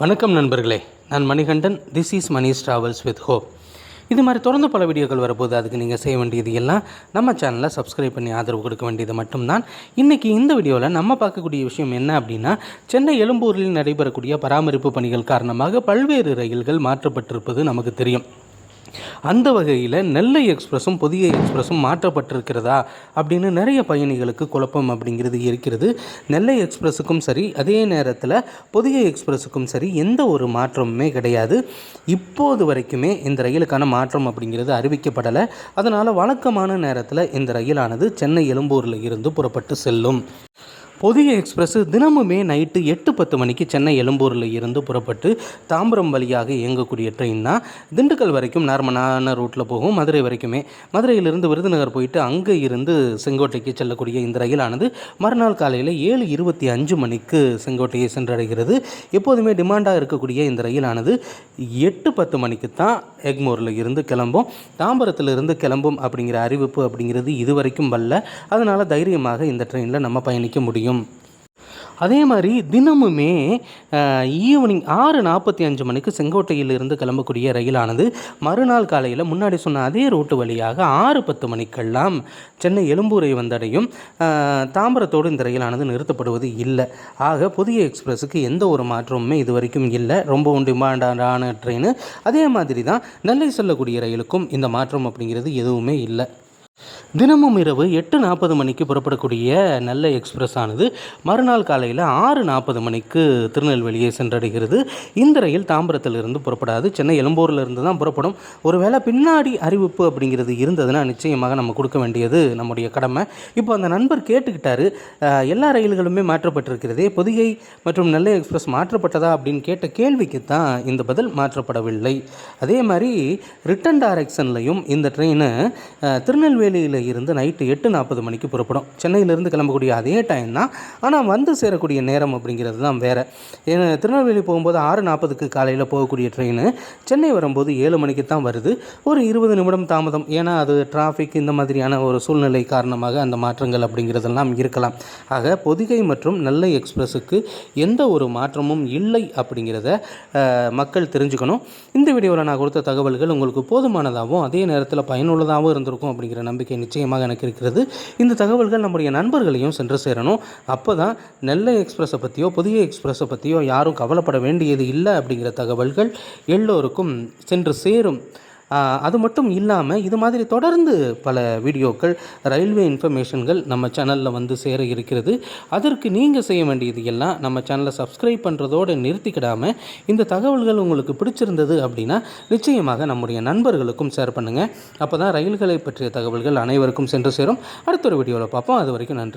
வணக்கம் நண்பர்களே. நான் Manikandan. This is Mani's travels with hope இது மாதிரி தொடர்ந்து பல வீடியோக்கள் வரப்போது அதுக்கு நீங்கள் செய்ய வேண்டியது எல்லாம் நம்ம சேனலை சப்ஸ்கிரைப் பண்ணி ஆதரவு கொடுக்க வேண்டியது மட்டும்தான். இன்றைக்கி இந்த வீடியோவில் நம்ம பார்க்கக்கூடிய விஷயம் என்ன அப்படின்னா சென்னை எழும்பூரில் நடைபெறக்கூடிய பராமரிப்பு பணிகள் காரணமாக பல்வேறு ரயில்கள் மாற்றப்பட்டிருப்பது நமக்கு தெரியும். அந்த வகையில் நெல்லை எக்ஸ்பிரஸும் புதிய எக்ஸ்பிரஸும் மாற்றப்பட்டிருக்கிறதா அப்படின்னு நிறைய பயணிகளுக்கு குழப்பம் அப்படிங்கிறது இருக்கிறது. நெல்லை எக்ஸ்பிரஸுக்கும் சரி அதே நேரத்தில் புதிய எக்ஸ்பிரஸுக்கும் சரி எந்த ஒரு மாற்றமுமே கிடையாது. இப்போது வரைக்குமே இந்த ரயிலுக்கான மாற்றம் அப்படிங்கிறது அறிவிக்கப்படலை. அதனால் வழக்கமான நேரத்தில் இந்த ரயிலானது சென்னை எழும்பூரில் இருந்து புறப்பட்டு செல்லும். புதிய எக்ஸ்பிரஸ்ஸு தினமுமே நைட்டு எட்டு பத்து மணிக்கு சென்னை எழும்பூரில் இருந்து புறப்பட்டு தாம்பரம் வழியாக இயங்கக்கூடிய ட்ரெயின் தான் திண்டுக்கல் வரைக்கும் நார்மலான ரூட்டில் போகும். மதுரை வரைக்குமே. மதுரையிலிருந்து விருதுநகர் போயிட்டு அங்கே இருந்து செங்கோட்டைக்கு செல்லக்கூடிய இந்த ரயிலானது மறுநாள் காலையில் ஏழு இருபத்தி அஞ்சு மணிக்கு செங்கோட்டையை சென்றடைகிறது. எப்போதுமே டிமாண்டாக இருக்கக்கூடிய இந்த ரயிலானது எட்டு பத்து மணிக்கு தான் எக்மோரில் இருந்து கிளம்பும். தாம்பரத்திலிருந்து கிளம்பும் அப்படிங்கிற அறிவிப்பு அப்படிங்கிறது இதுவரைக்கும் வரல. அதனால் தைரியமாக இந்த ட்ரெயினில் நம்ம பயணிக்க முடியும். அதே மாதிரி தினமுமே ஈவினிங் ஆறு நாற்பத்தி அஞ்சு மணிக்கு செங்கோட்டையிலிருந்து கிளம்பக்கூடிய ரயிலானது மறுநாள் காலையில் முன்னாடி சொன்ன அதே ரூட்டு வழியாக ஆறு பத்து மணிக்கெல்லாம் சென்னை எழும்பூரை வந்தடையும். தாம்பரத்தோடு இந்த ரயிலானது நிறுத்தப்படுவது இல்லை. ஆக புதிய எக்ஸ்பிரஸுக்கு எந்த ஒரு மாற்றமுமே இது வரைக்கும் இல்லை. ரொம்பவும் டிமாண்டான ட்ரெயின் அதே மாதிரி தான் நெல்லை செல்லக்கூடிய ரயிலுக்கும் இந்த மாற்றம் அப்படிங்கிறது எதுவுமே இல்லை. தினமும் இரவு எட்டு நாற்பது மணிக்கு புறப்படக்கூடிய நல்ல எக்ஸ்பிரஸ் ஆனது மறுநாள் காலையில் ஆறு நாற்பது மணிக்கு திருநெல்வேலியை சென்றடைகிறது. இந்த ரயில் தாம்பரத்திலிருந்து புறப்படாது. சென்னை எழும்பூரிலிருந்து தான் புறப்படும். ஒருவேளை பின்னாடி அறிவிப்பு அப்படிங்கிறது இருந்ததுன்னா நிச்சயமாக நம்ம கொடுக்க வேண்டியது நம்முடைய கடமை. இப்போ அந்த நண்பர் கேட்டுக்கிட்டாரு எல்லா ரயில்களுமே மாற்றப்பட்டிருக்கிறதே பொதிகை மற்றும் நெல்லை எக்ஸ்பிரஸ் மாற்றப்பட்டதா? அப்படின்னு கேட்ட கேள்விக்கு தான் இந்த பதில் மாற்றப்படவில்லை. அதே மாதிரி ரிட்டன் டைரக்ஷன்லையும் இந்த ட்ரெயினை திருநெல்வேலி திருநெல்வேலியில் இருந்து நைட்டு எட்டு நாற்பது மணிக்கு புறப்படும். சென்னையிலேருந்து கிளம்பக்கூடிய அதே டைம் தான் ஆனால் வந்து சேரக்கூடிய நேரம் அப்படிங்கிறது தான் வேறு. ஏன்னா திருநெல்வேலி போகும்போது ஆறு நாற்பதுக்கு காலையில் போகக்கூடிய ட்ரெயின் சென்னை வரும்போது ஏழு மணிக்கு தான் வருது. ஒரு இருபது நிமிடம் தாமதம். ஏன்னா அது டிராஃபிக் இந்த மாதிரியான ஒரு சூழ்நிலை காரணமாக அந்த மாற்றங்கள் அப்படிங்கிறதெல்லாம் இருக்கலாம். ஆக பொதிகை மற்றும் நெல்லை எக்ஸ்பிரஸுக்கு எந்த ஒரு மாற்றமும் இல்லை அப்படிங்கிறத மக்கள் தெரிஞ்சுக்கணும். இந்த வீடியோவில் நான் கொடுத்த தகவல்கள் உங்களுக்கு போதுமானதாகவும் அதே நேரத்தில் பயனுள்ளதாகவும் இருந்திருக்கும் அப்படிங்கிற நம்பிக்கை நிச்சயமாக எனக்கு இருக்கிறது. இந்த தகவல்கள் நம்முடைய நண்பர்களையும் சென்று சேரணும். அப்போ தான் நெல்லை எக்ஸ்பிரஸை பற்றியோ புதிய எக்ஸ்பிரஸை பற்றியோ யாரும் கவலைப்பட வேண்டியது இல்லை அப்படிங்கிற தகவல்கள் எல்லோருக்கும் சென்று சேரும். அது மட்டும் இல்லாமல் இது மாதிரி தொடர்ந்து பல வீடியோக்கள் ரயில்வே இன்ஃபர்மேஷன்கள் நம்ம சேனலில் வந்து சேர இருக்கிறது. அதற்கு நீங்கள் செய்ய வேண்டியது எல்லாம் நம்ம சேனலை சப்ஸ்கிரைப் பண்ணுறதோடு நிறுத்திக்கிடாமல் இந்த தகவல்கள் உங்களுக்கு பிடிச்சிருந்தது அப்படின்னா நிச்சயமாக நம்முடைய நண்பர்களுக்கும் ஷேர் பண்ணுங்கள் அப்போ தான் ரயில்களை பற்றிய தகவல்கள் அனைவருக்கும் சென்று சேரும். அடுத்த ஒரு வீடியோவில் பார்ப்போம். அது வரைக்கும் நன்றி.